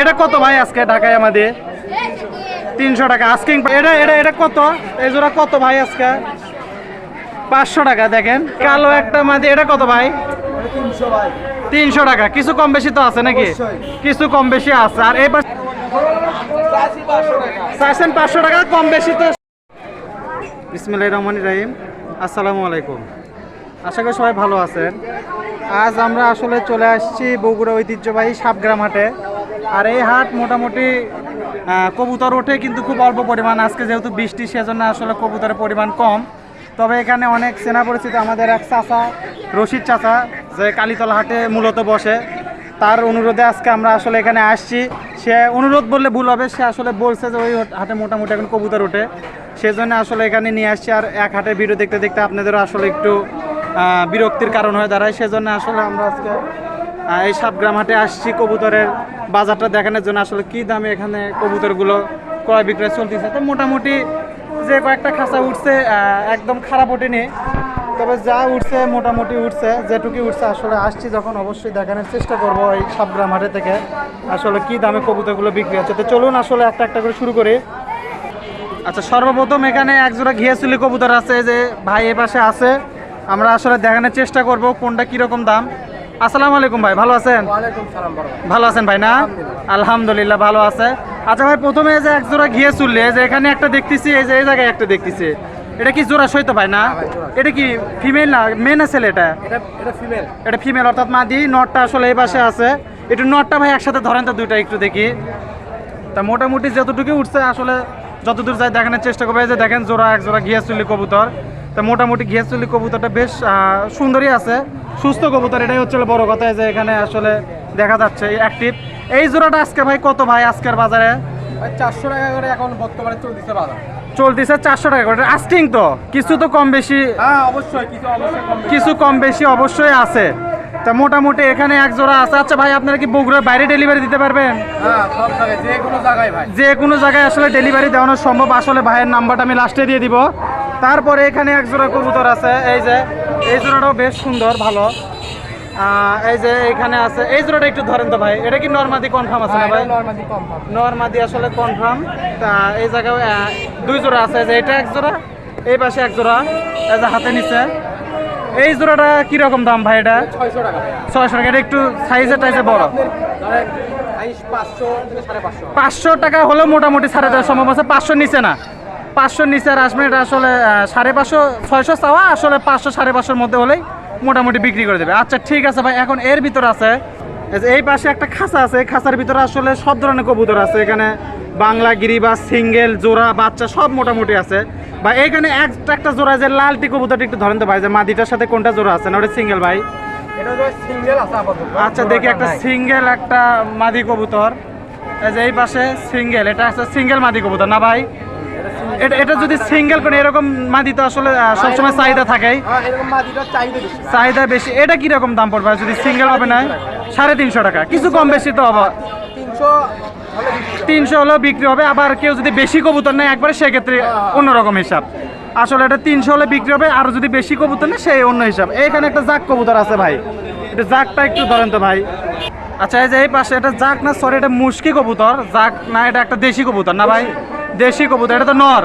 এটা কত ভাই আজকে ঢাকায় আমাদের? তিনশো টাকা আস্কিং এটা এটা এটা কত? এই জোড়া কত ভাই আজকে? পাঁচশো টাকা দেখেন। কালো একটা মাদি এটা কত ভাই? তিনশো টাকা। কিছু কম বেশি তো আছে নাকি? কিছু কম বেশি আছে। আর এবার চাইছেন পাঁচশো টাকা কম বেশি তো বিসমিল্লাহির রহমানির রহিম। আসসালামু আলাইকুম। আশা করি সবাই ভালো আছেন। আজ আমরা আসলে চলে আসছি বগুড়া ঐতিহ্যবাহী সাবগ্রাম হাটে। আর এই হাট মোটামুটি কবুতর ওঠে কিন্তু খুব অল্প পরিমাণ। আজকে যেহেতু বৃষ্টি, সেজন্য আসলে কবুতরের পরিমাণ কম। তবে এখানে অনেক চেনা পরিচিত আমাদের এক চাচা, রশিদ চাচা, যে কালীতলা হাটে মূলত বসে। তার অনুরোধে আজকে আমরা আসলে এখানে আসছি। সে অনুরোধ বললে ভুল হবে, সে আসলে বলছে যে ওই হাটে মোটামুটি এখন কবুতর ওঠে। সেজন্য আসলে এখানে নিয়ে আসছি। আর এক হাটে ভিডিও দেখতে দেখতে আপনাদেরও আসলে একটু বিরক্তির কারণ হয়ে দাঁড়ায়, সেজন্য আসলে আমরা আজকে এই সাবগ্রাম হাটে আসছি কবুতরের বাজারটা দেখানোর জন্য। আসলে কি দামে এখানে কবুতরগুলো ক্রয় বিক্রয় চলতেছে? তো মোটামুটি যে কয়েকটা খাঁচা উঠছে একদম খারাপ ওঠেনি। তবে যা উঠছে, মোটামুটি উঠছে, যেটুকুই উঠছে, আসলে আসছি যখন অবশ্যই দেখানোর চেষ্টা করব এই সাবগ্রাম হাটে থেকে, আসলে কি দামে কবুতরগুলো বিক্রি হচ্ছে। তো চলুন আসলে একটা একটা করে শুরু করি। আচ্ছা সর্বপ্রথম এখানে একজোড়া ঘিয়াচুলি কবুতর আছে যে ভাই এ পাশে আছে। আমরা আসলে দেখানোর চেষ্টা করব কোনটা কীরকম দাম। আসসালামু আলাইকুম ভাই ভালো আছেন? ভালো আছেন ভাই না? আলহামদুলিল্লাহ। ভালো আছে। আচ্ছা ভাই প্রথমে এই যে এক জোড়া ঘিয়ে চুললে যে এখানে একটা দেখতেছি এই যে এই জায়গায় একটা দেখতেছি। এটা কি জোড়া সইতো ভাই না? এটা কি ফিমেল না মেন আছে এটা? এটা এটা ফিমেল। এটা ফিমেল অর্থাৎ মাদি নটটা আসলে এই পাশে আছে। একটু নটটা ভাই একসাথে ধরেন তো দুইটা একটু দেখি। তা মোটামুটি যতটুকু উঠছে আসলে যতদূর যায় দেখানোর চেষ্টা করবে। এই যে দেখেন জোড়া এক জোড়া ঘিয়াচুলি কবুতর। তা মোটামুটি ঘিয়াচুলি কবুতরটা বেশ সুন্দরই আছে। সুস্থ কবুতর এটাই হচ্ছে বড় কথা যে এখানে আসলে দেখা যাচ্ছে অ্যাক্টিভ এই জোড়াটা আজকে ভাই কত ভাই আজকের বাজারে? চারশো টাকা করে এখন বর্তমানে চলতেছে বাজার। চলতেছে চারশো টাকা করে আস্টিং তো? কিছু তো কম বেশি হ্যাঁ অবশ্যই কিছু কম বেশি। অবশ্যই আছে। তা মোটামুটি এখানে এক জোড়া আছে। আচ্ছা ভাই আপনারা কি বগুড়ার বাইরে ডেলিভারি দিতে পারবেন? হ্যাঁ সব জায়গায় যে কোনো জায়গায় যে কোনো জায়গায় আসলে ডেলিভারি দেওয়ানো সম্ভব। আসলে ভাইয়ের নাম্বারটা আমি লাস্টে দিয়ে দিব। তারপরে এখানে এক জোড়া কবুতর আছে এই যে এই জোড়াটাও বেশ সুন্দর ভালো। এই যে এখানে আছে এই জোড়াটা একটু ধরেন তো ভাই এটা কি নর্মাদি কনফার্ম আছে না ভাই? নর্মালি নর্মাদি আসলে কনফার্ম তা এই জায়গায় দুই জোড়া আছে যে এটা এক জোড়া এই পাশে এক জোড়া এই যে হাতে নিচে। এই জোড়াটা কীরকম দাম ভাই এটা? ছয়শো টাকা ছয়শো টাকা এটা একটু সাইজে টাইজে বড়। পাঁচশো পাঁচশো। পাঁচশো টাকা হলেও মোটামুটি সাড়ে দেওয়া সম্ভব আছে পাঁচশোর নিচে না। পাঁচশোর নিচে আর আসবেন এটা আসলে সাড়ে পাঁচশো ছয়শো চাওয়া আসলে পাঁচশো সাড়ে পাঁচশোর মধ্যে হলেই মোটামুটি বিক্রি করে দেবে। আচ্ছা ঠিক আছে ভাই এখন এর ভিতর আছে এই পাশে একটা খাঁচা আছে এই খাঁচার ভিতরে আসলে সব ধরনের কবুতর আছে এখানে বাংলা গিরি বা সিঙ্গেল জোড়া বাচ্চা সব মোটামুটি আছে। বা এখানে একটা একটা জোড়া যে লালটি কবুতরটা একটু ধরেন তো ভাই যে মাদিটার সাথে কোনটা জোড়া আছে না ওটা সিঙ্গেল ভাই? সিঙ্গেল আচ্ছা দেখি একটা সিঙ্গেল একটা মাদি কবুতর। এই যে এই পাশে সিঙ্গেল এটা আছে সিঙ্গেল মাদি কবুতর না ভাই? এটা এটা যদি সিঙ্গেল করে এরকম মাদি তো আসলে সবসময় চাহিদা থাকেই। হ্যাঁ চাহিদা বেশি। এটা কীরকম দাম পড়বে? যদি সিঙ্গেল হবে না সাড়ে তিনশো টাকা। কিছু কম বেশি তো হবে। তিনশো হলেও বিক্রি হবে। আবার কেউ যদি বেশি কবুতর নেয় একবারে সেক্ষেত্রে অন্যরকম হিসাব। আসলে এটা তিনশো হলে বিক্রি হবে। আর যদি বেশি কবুতর নেয় সেই অন্য হিসাব। এইখানে একটা জাক কবুতর আছে ভাই। এটা জাকটা একটু ধরেন তো ভাই। আচ্ছা এই যে এই পাশে এটা জাক না সরি এটা মুশকি কবুতর। জাক না এটা একটা দেশি কবুতর না ভাই? দেশি কবুতর এটা তো নর।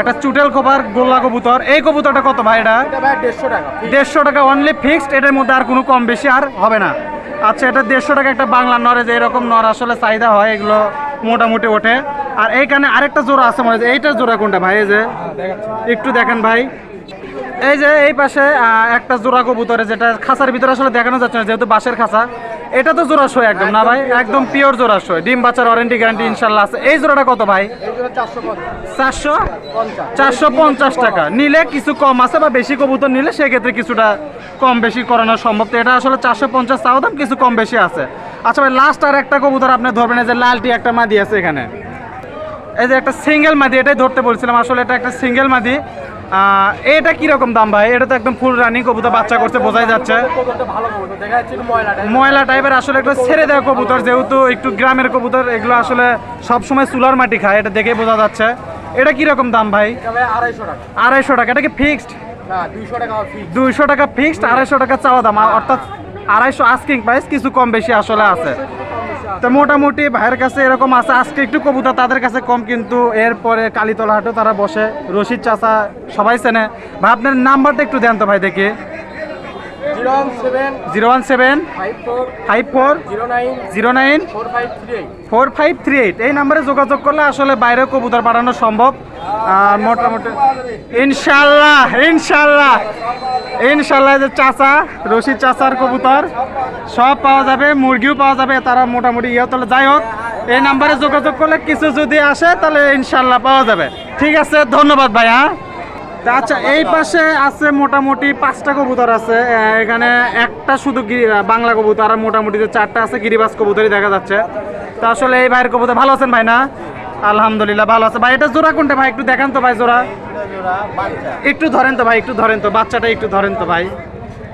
একটা চুটেল খোপার গোল্লা কবুতর। এই কবুতরটা কত ভাই এটা? এটা দেড়শো টাকা দেড়শো টাকা অনলি ফিক্সড এটার মধ্যে আর কোনো কম বেশি আর হবে না। আচ্ছা এটা দেড়শো টাকা একটা বাংলা নরে যে এরকম নর আসলে চাহিদা হয় এগুলো মোটামুটি ওঠে। আর এইখানে আরেকটা জোড়া আছে মনে হয় এইটার জোড়া কোনটা ভাই এই যে? একটু দেখেন ভাই। এই যে এই পাশে একটা জোড়া কবুতরে যেটা খাঁচার ভিতরে আসলে দেখানো যাচ্ছে না যেহেতু বাঁশের খাঁচা। এটা তো জোড়াশয় একদম না ভাই? একদম পিওর জোড়াশয় ডিম বাচ্চার ওয়ারেন্টি গ্যারান্টি ইনশাল্লাহ আছে। এই জোড়াটা কত ভাই? চারশো চারশো? পঞ্চাশ। টাকা। নিলে কিছু কম আছে বা বেশি কবুতর নিলে সেক্ষেত্রে কিছুটা কম বেশি করানো সম্ভব। তো এটা আসলে চারশো পঞ্চাশ চাও দাম কিছু কম বেশি আছে। আচ্ছা ভাই লাস্ট আর একটা কবুতর আপনি ধরবেন এই যে লালটি একটা মাদি আছে এখানে। এই যে একটা সিঙ্গেল মাদি এটাই ধরতে বলছিলাম। আসলে এটা একটা সিঙ্গেল মাদি। এটা কীরকম দাম ভাই? এটা তো একদম ফুল রানিং কবুতর বাচ্চা করছে, বোঝাই যাচ্ছে। দেখা ময়লা টাইপের আসলে একটু ছেড়ে দেওয়া কবুতর, যেহেতু একটু গ্রামের কবুতর, এগুলো আসলে সবসময় চুলার মাটি খায়, এটা দেখেই বোঝা যাচ্ছে। এটা কীরকম দাম ভাই? আড়াইশো টাকা। এটা কি ফিক্সড দুইশো টাকা ফিক্সড আড়াইশো টাকা চাওয়া দাম। অর্থাৎ আড়াইশো আস্কিং প্রাইস কিছু কম বেশি আসলে আছে। তো মোটামুটি ভাইয়ের কাছে এরকম আছে। আজকে একটু কবুতর তাদের কাছে কম, কিন্তু এরপরে কালীতলা হাটও তারা বসে। রশিদ চাচা সবাই চেনে। ভাই, আপনার নাম্বারটা একটু দেন তো ভাই দেখি। Zero one seven five four zero nine four five three eight এই নাম্বারে যোগাযোগ করলে আসলে বাইরেও কবুতর পাঠানো সম্ভব। আর মোটামুটি ইনশাল্লাহ ইনশাল্লাহ ইনশাল্লাহ যে চাচা রশিদ চাচার কবুতর সব পাওয়া যাবে মুরগিও পাওয়া যাবে তারা মোটামুটি ইয়ে তাহলে যাই হোক এই নাম্বারে যোগাযোগ করলে কিছু যদি আসে তাহলে ইনশাল্লাহ পাওয়া যাবে। ঠিক আছে ধন্যবাদ ভাই হ্যাঁ আচ্ছা এই পাশে আছে মোটামুটি পাঁচটা কবুতর আছে। এখানে একটা শুধু বাংলা কবুতর আর মোটামুটি যে চারটা আছে গিরিবাস কবুতরই দেখা যাচ্ছে। তো আসলে এই ভাইয়ের কবুতর ভালো আছেন ভাই না? আলহামদুলিল্লাহ ভালো আছে। ভাই, এটা জোড়া কোনটা ভাই? একটু দেখান তো ভাই জোড়া। একটু ধরেন তো ভাই, একটু ধরেন তো। বাচ্চাটা একটু ধরেন তো ভাই।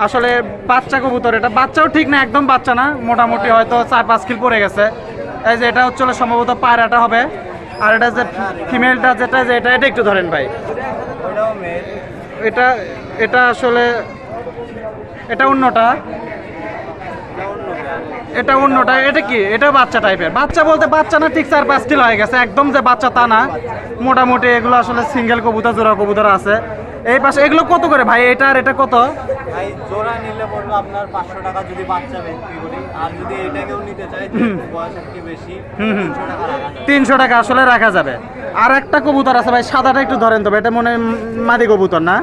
আসলে বাচ্চা কবুতর এটা। বাচ্চাও ঠিক না, একদম বাচ্চা না। মোটামুটি হয়তো চার পাঁচ কিল পড়ে গেছে। এই যে এটা হচ্ছে সম্ভবত পায়রাটা হবে। আর এটা যে ফিমেলটা যেটা যে এটা এটা একটু ধরেন ভাই। এটা এটা আসলে এটা অন্যটা। এটা অন্যটা এটা কি? এটা বাচ্চা টাইপের বাচ্চা বলতে বাচ্চা না ঠিক চার পাঁচ কিলো হয়ে গেছে। একদম যে বাচ্চা তা না। মোটামুটি এগুলো আসলে সিঙ্গেল কবুতর জোড়া কবুতর আছে। এই পাশে এগুলো কত করে ভাই? এটা আর এটা কত? ভাই জোড়া নিলে আপনার পাঁচশো টাকা যদি বাচ্চা বিক্রি করি। আর যদি এটাকেও নিতে চাই বয়স একটু বেশি টাকা রাখা আসলে রাখা যাবে। আর একটা কবুতর আছে ভাই সাদাটা একটু ধরেন তবে এটা মনে হয় মাদি কবুতর না?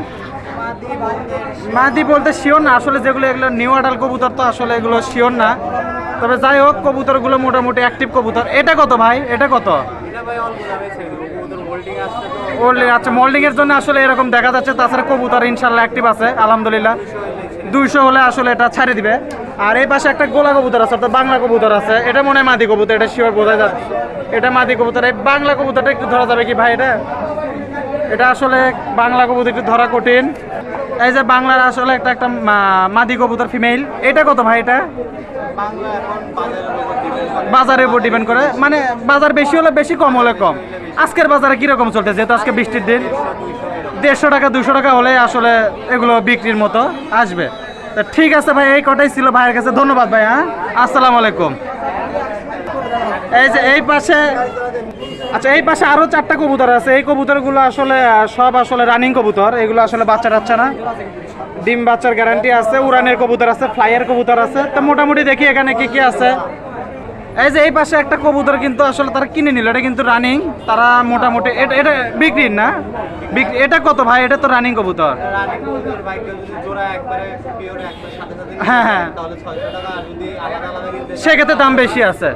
মাদি বলতে শিওর না আসলে যেগুলো এগুলো নিউ আডাল কবুতর তো আসলে এগুলো শিওর না। তবে যাই হোক কবুতরগুলো মোটামুটি অ্যাক্টিভ কবুতর। এটা কত ভাই? এটা কত? ওল্ড আচ্ছা মোল্ডিং এর জন্য আসলে এরকম দেখা যাচ্ছে তাছাড়া কবুতর ইনশাল্লাহ অ্যাক্টিভ আছে আলহামদুলিল্লাহ। দুইশো হলে আসলে এটা ছাড়ে দিবে। আর এই পাশে একটা গোলা কবুতর আছে অর্থাৎ বাংলা কবুতর আছে। এটা মনে হয় মাদি কবুতর এটা শিওর বোঝা যাচ্ছে। এটা মাদি কবুতর এই বাংলা কবুতরটা একটু ধরা যাবে কি ভাই এটা? এটা আসলে বাংলা কবুতর একটু ধরা কঠিন। এই যে বাংলার আসলে একটা একটা মাদি কবুতর ফিমেল এটা কত ভাই এটা? বাজারের উপর ডিপেন্ড করে। মানে বাজার বেশি হলে বেশি কম হলে কম। আজকের বাজারে কীরকম চলছে যেহেতু আজকে বৃষ্টির দিন, দেড়শো টাকা, দুশো টাকা হলে আসলে এগুলো বিক্রির মতো আসবে। তা ঠিক আছে ভাই, এই কটাই ছিল ভাইয়ের কাছে। ধন্যবাদ ভাই হ্যাঁ? আসসালামু আলাইকুম। এই যে, এই পাশে আচ্ছা এই পাশে আরও চারটা কবুতর আছে। এই কবুতরগুলো আসলে সব আসলে রানিং কবুতর। এগুলো আসলে বাচ্চা টাচ্চা না। ডিম বাচ্চার গ্যারান্টি আছে। উড়ানের কবুতর আছে, ফ্লাইয়ের কবুতর আছে। তো মোটামুটি দেখি এখানে কি কি আছে। এই যে এই পাশে একটা কবুতর কিন্তু আসলে তারা কিনে নিল এটা কিন্তু রানিং তারা মোটামুটি এটা এটা বিক্রির না? বিক্রি এটা কত ভাই? এটা তো রানিং কবুতর। হ্যাঁ, হ্যাঁ। সেক্ষেত্রে দাম বেশি আছে।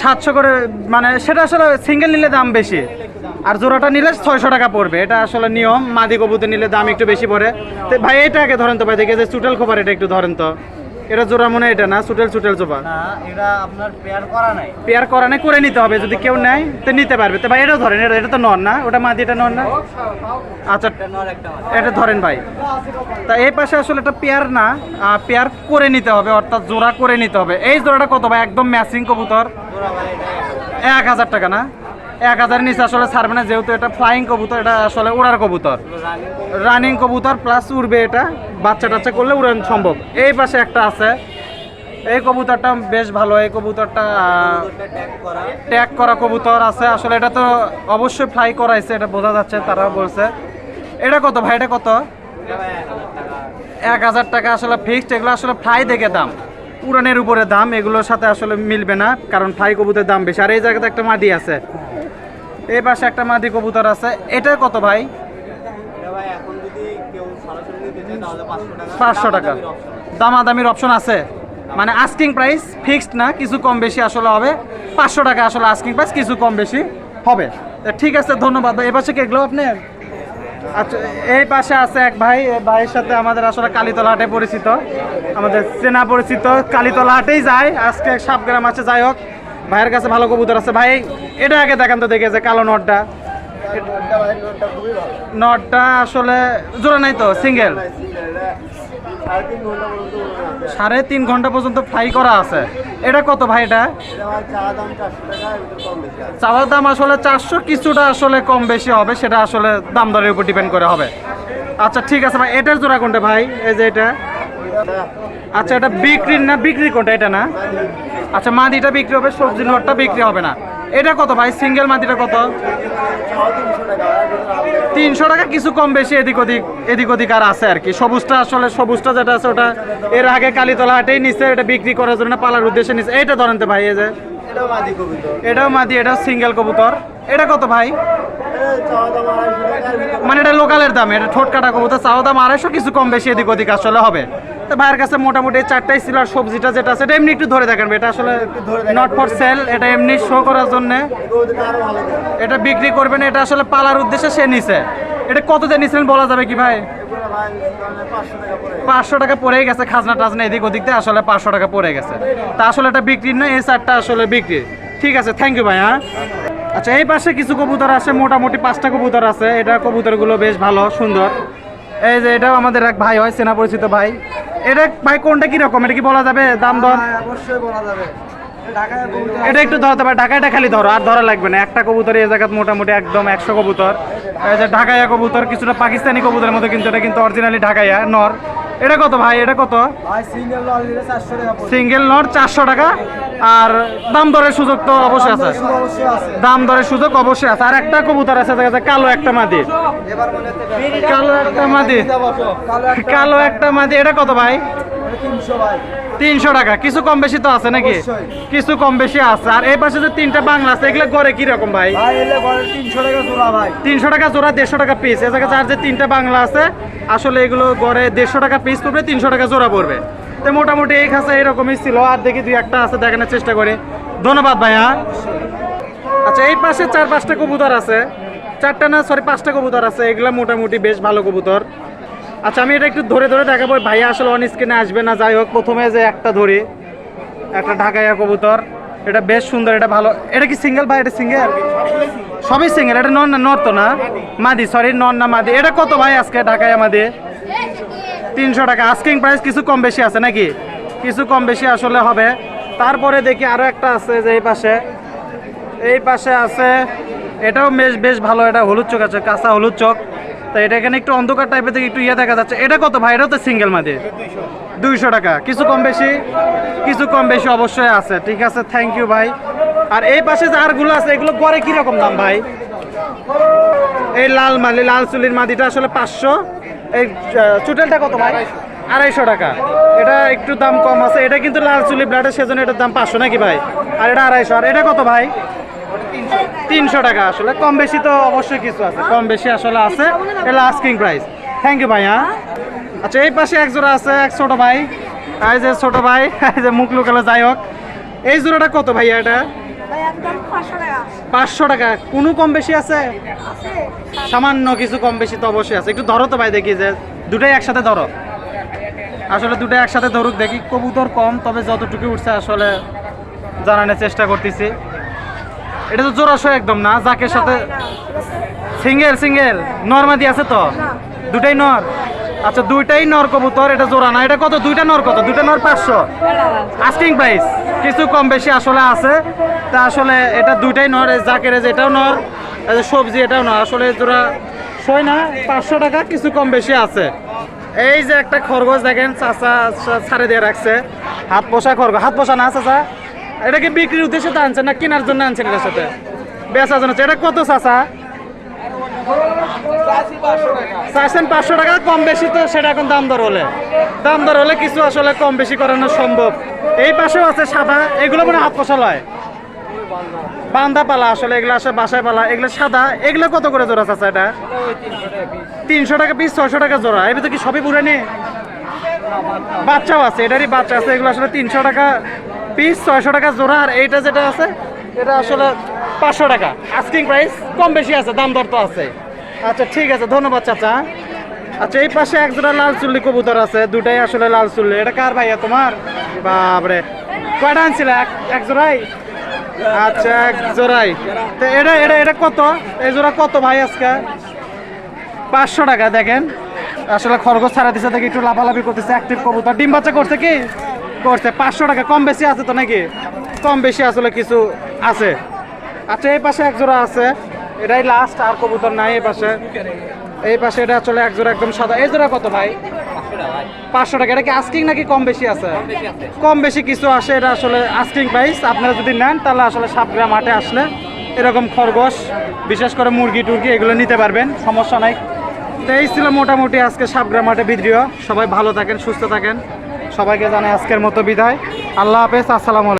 সাতশো করে মানে সেটা আসলে সিঙ্গেল নিলে দাম বেশি। আর জোড়াটা নিলে ছয়শো টাকা পড়বে। এটা আসলে নিয়ম মাদি কবুতর নিলে দাম একটু বেশি পড়ে। তো ভাই এটা আগে ধরেন তো ভাই দেখে যে চুটাল খোপার এটা একটু ধরেন তো। এটা জোড়া মনে এটা না? চুটেল চুটেল জোবা না এটা আপনার পেয়ার করা নাই। পেয়ার করানে করে নিতে হবে যদি কেউ নেয় তো নিতে পারবে। তো ভাই এটাও ধরেন এটা এটা তো নন না? ওটা মাদি এটা নন না? আচ্ছা এটা ধরেন ভাই। তা এই পাশে আসলে এটা পেয়ার না পেয়ার করে নিতে হবে অর্থাৎ জোড়া করে নিতে হবে। এই জোড়াটা কত ভাই? একদম ম্যাচিং কবুতর। জোড়া ভাই এটা এক হাজার টাকা না? এক হাজার নিচে আসলে ছাড়বে না, যেহেতু এটা ফ্লাইং কবুতর, এটা আসলে উড়ার কবুতর। রানিং কবুতর প্লাস উড়বে এটা, বাচ্চা টাচ্চা করলে উড়ান সম্ভব। এই পাশে একটা আছে। এই কবুতরটা বেশ ভালো, এই কবুতরটা ট্যাগ করা কবুতর আছে। আসলে এটা তো অবশ্যই ফ্লাই করাইছে, এটা বোঝা যাচ্ছে তারা বলছে। এটা কত ভাই? এটা কত? এক হাজার টাকা আসলে ফিক্সড এগুলো আসলে ফ্লাই দেখে দাম। উড়ানের উপরে দাম, এগুলোর সাথে আসলে মিলবে না, কারণ ফ্লাই কবুতরের দাম বেশি। আর এই জায়গাতে একটা মাদি আছে। এই পাশে একটা মাদি কবুতর আছে। এটা কত ভাই? পাঁচশো টাকা। দামাদামির অপশন আছে। মানে আস্কিং প্রাইস ফিক্সড না কিছু কম বেশি আসলে হবে। পাঁচশো টাকা আসলে আস্কিং প্রাইস কিছু কম বেশি হবে। ঠিক আছে ধন্যবাদ ভাই। এ পাশে কে গেলো আপনি? আচ্ছা এই পাশে আছে এক ভাই। ভাইয়ের সাথে আমাদের আসলে কালীতলা হাটে পরিচিত। আমাদের চেনা পরিচিত কালীতলা হাটেই যায়। আজকে সাপগ্রাম আছে যাই হোক। ভাইয়ের কাছে ভালো কবুতর আছে। ভাই, এটা আগে দেখান তো দেখে যে কালো নটটা। নটটা আসলে জোড়া নাই তো সিঙ্গেল সাড়ে তিন ঘণ্টা পর্যন্ত ফ্লাই করা আছে। এটা কত ভাই এটা? চাওয়ার দাম আসলে চারশো কিছুটা আসলে কম বেশি হবে, সেটা আসলে দাম দরের উপর ডিপেন্ড করে হবে। আচ্ছা ঠিক আছে ভাই, এটার জোড়া কোনটা ভাই? এই যে এটা। আচ্ছা এটা বিক্রির না বিক্রি কোনটা? এটা না? আচ্ছা মাদিটা বিক্রি হবে সবজি নটটা বিক্রি হবে না। এটা কত ভাই? সিঙ্গেল মাদিটা কত? তিনশো টাকা কিছু কম বেশি এদিক ওদিক এদিক ওদিক আর আছে আর কি। সবুজটা আসলে সবুজটা যেটা আছে ওটা এর আগে কালীতলা হাটেই নিচ্ছে এটা বিক্রি করার জন্য পালার উদ্দেশ্যে নিচ্ছে এইটা ধরেন তো ভাই এই যে। এটাও মাদি কবিতা এটাও মাদি এটাও সিঙ্গেল কবুতর। এটা কত ভাই? মানে এটা লোকালের দাম এটা ঠোঁট কাটা কবুতর চাওয়া দাম আড়াইশো কিছু কম বেশি এদিক ওদিক আসলে হবে। তো ভাইয়ের কাছে মোটামুটি চারটাই ছিল আর সবজিটা যেটা আছে, এটা এমনি একটু ধরে দেখেন এটা আসলে নট ফর সেল এটা এমনি শো করার জন্য। এটা বিক্রি করবেন, এটা আসলে পালার উদ্দেশ্যে সে নিছে। এটা কত দিয়ে নিছিলেন বলা যাবে কি ভাই? পাঁচশো টাকা পড়েই গেছে, খাজনা টাজনা এদিক ওদিক দিয়ে আসলে পাঁচশো টাকা পড়ে গেছে। তা আসলে এটা বিক্রি নয় এই চারটা আসলে বিক্রি। ঠিক আছে থ্যাংক ইউ ভাই হ্যাঁ? আচ্ছা এই পাশে কিছু কবুতর আছে, মোটামুটি পাঁচটা কবুতর আছে। এটা কবুতরগুলো বেশ ভালো, সুন্দর। এই যে এটাও আমাদের এক ভাই হয়, চেনা পরিচিত ভাই। এটা ভাই কোনটা কীরকম এটা কি বলা যাবে দাম দর? অবশ্যই বলা যাবে। এটা একটু ধরতে পারে ঢাকাটা খালি ধরো আর ধরা লাগবে না। একটা কবুতর এই জায়গায় মোটামুটি একদম একশো কবুতর। এই যে ঢাকাইয়া কবুতর কিছুটা পাকিস্তানি কবুতরের মতো কিন্তু এটা কিন্তু অরিজিনালি ঢাকাইয়া নর। এটা কত ভাই? এটা কত? সিঙ্গেল নট চারশো টাকা আর দাম দরের সুযোগ তো অবশ্যই আছে। দাম দরের সুযোগ অবশ্যই আছে। আর একটা কবুতর আছে দেখা যায় কালো একটা মাদি। কালো একটা মাদি। কালো একটা মাদি। এটা কত ভাই? তিনশো টাকা। কিছু কম বেশি তো আছে নাকি? কিছু কম বেশি আছে। আর এই পাশে যে তিনটা বাংলা আছে এগুলো গড়ে কি রকম ভাই? তিনশো টাকা জোড়া ভাই। তিনশো টাকা জোড়া দেড়শো টাকা পিস এ জায়গায় চার যে তিনটা বাংলা আছে আসলে এগুলো গড়ে দেড়শো টাকা পিস পড়বে তিনশো টাকা জোড়া পড়বে। তো মোটামুটি এই খাসা এরকমই ছিল। আর দেখি দুই একটা আছে দেখানোর চেষ্টা করি। ধন্যবাদ ভাইয়া। আচ্ছা এই পাশে চার পাঁচটা কবুতর আছে। চারটা না সরি পাঁচটা কবুতর আছে। এগুলা মোটামুটি বেশ ভালো কবুতর। আচ্ছা আমি এটা একটু ধরে ধরে দেখাবো। ভাইয়া আসলে অন স্ক্রিনে আসবে না, যাই হোক, প্রথমে যে একটা ধরি, একটা ঢাকাইয়া কবুতর। এটা বেশ সুন্দর, এটা ভালো। এটা কি সিঙ্গেল ভাই? এটা সিঙ্গেল সবই সিঙ্গেল এটা নন না, নর না? মাদি সরি নন না মাদি। এটা কত ভাই আজকে ঢাকায় মাদি? তিনশো টাকা। আস্কিং প্রাইস কিছু কম বেশি আছে নাকি? কিছু কম বেশি আসলে হবে। তারপরে দেখি আরও একটা আছে যে এই পাশে। এই পাশে আছে, এটাও বেশ বেশ ভালো। এটা হলুদ চোখ আছে, কাঁচা হলুদ চোখ। তো এটা এখানে একটু অন্ধকার টাইপের থেকে একটু ইয়ে দেখা যাচ্ছে। এটা কত ভাই? এটাও তো সিঙ্গেল মাদি দুইশো টাকা। কিছু কম বেশি? কিছু কম বেশি অবশ্যই আছে। ঠিক আছে থ্যাংক ইউ ভাই। আর এই পাশে যে আরগুলো আছে, এগুলো পরে কীরকম দাম ভাই? এই লাল মালি লাল চুলির মাদিটা আসলে পাঁচশো। এই চুটেলটা কত ভাই? আড়াইশো টাকা। এটা একটু দাম কম আছে। এটা কিন্তু লাল চুলি ব্লাডের সেজন্য এটার দাম পাঁচশো নাকি ভাই? আর এটা আড়াইশো। আর এটা কত ভাই? তিনশো টাকা আসলে। কম বেশি তো অবশ্যই কিছু আছে। কম বেশি আসলে আছে। এটা আস্কিং প্রাইস থ্যাংক ইউ ভাই হ্যাঁ আচ্ছা এই পাশে এক জোড়া আছে এক ছোট ভাই। এই যে ছোট ভাই এই যে মুখ লুকালো যাই হোক। এই জোড়াটা কত ভাইয়া এটা? পাঁচশো টাকা। কোনো কম বেশি আছে। সামান্য কিছু কম বেশি তো অবশ্যই আছে। একটু ধরো তো ভাই দেখি যে দুটাই একসাথে ধরো। আসলে দুটাই একসাথে ধরুক দেখি কবুতর কম তবে যতটুকু উঠছে আসলে জানানোর চেষ্টা করতেছি। এটা তো জোড়াশো একদম না যাকে সাথে সিঙ্গেল সিঙ্গেল। নর্মাদি আছে তো? দুটাই নর? আচ্ছা দুইটাই নর কবুতর এটা জোড়া না। এটা কত? দুইটা নর কত? দুইটা নর পাঁচশো? আস্কিং প্রাইস কিছু কম বেশি আসলে আছে তা আসলে এটা দুইটাই নর। জাকের যে এটাও নর সবজি এটাও নর। আসলে জোড়া ছয় না পাঁচশো টাকা কিছু কম বেশি আছে। এই যে একটা খরগোশ দেখেন চাচা ছাড়ে দিয়ে রাখছে। হাত পোষা খরগোশ। হাত পোষা না চাচা? এটা কি বিক্রির উদ্দেশ্যে তো আনছেন না, কেনার জন্য আনছেন এটার সাথে? বেচার জন্য এটা কত চাচা? চাইছেন পাঁচশো টাকা, কম বেশি তো সেটা এখন দাম দর হলে। দাম দর হলে কিছু আসলে কম বেশি করানো সম্ভব। এই পাশেও আছে সাদা, এগুলো মানে হাত পশাল হয় বান্দা পালা আসলে, এগুলো আসে বাসায় পালা। এগুলো সাদা, এগুলো কত করে জোড়া চাচা এটা? তিনশো টাকা পিস, ছয়শো টাকা জোড়া। এর তো কি সবই পুরানি? বাচ্চাও আছে, এটারই বাচ্চা আছে। এগুলো আসলে তিনশো টাকা পিস ছয়শো টাকা জোড়া, আর এইটা যেটা আছে, এটা আসলে পাঁচশো টাকা। আস্কিং প্রাইস কম বেশি আছে, দাম দর তো আছে। আচ্ছা ঠিক আছে, ধন্যবাদ চাচা। আচ্ছা এই পাশে এক জোড়া লাল চুল্লি কবুতর আছে, দুটাই আসলে লাল চুল্লি। এটা কার ভাইয়া তোমার? বাপরে। কয়টা আনছিল? এক জোড়াই? আচ্ছা এক জোড়াই। তো এটা এটা এটা কত? এই জোড়া কত ভাই আজকে? পাঁচশো টাকা, দেখেন। আসলে খরগোশ ছাড়া দিচ্ছে দেখি একটু লাফালাফি করতেছে অ্যাক্টিভ কবুতর। ডিম বাচ্চা করছে কি? করছে। পাঁচশো টাকা, কম বেশি আছে তো নাকি? কম বেশি আসলে কিছু আছে। আচ্ছা এই পাশে এক জোড়া আছে। এটাই লাস্ট আর কবুতর নাই এই পাশে। এই পাশে এটা আসলে এক জোড়া একদম সাদা। এই জোড়া কত ভাই? পাঁচশো টাকা। এটা কি আস্কিং নাকি কম বেশি আছে? কম বেশি কিছু আসে, এটা আসলে আস্কিং প্রাইস আপনারা যদি নেন, তাহলে আসলে সাপগ্রাম হাটে আসলে এরকম খরগোশ, বিশেষ করে মুরগি, টুরগি, এগুলো নিতে পারবেন। সমস্যা নাই। তো এই ছিল মোটামুটি আজকে সাপগ্রাম হাটে ভিডিও সবাই ভালো থাকেন, সুস্থ থাকেন। সবাইকে জানাই আজকের মতো বিদায়। আল্লাহ হাফেজ আসসালামু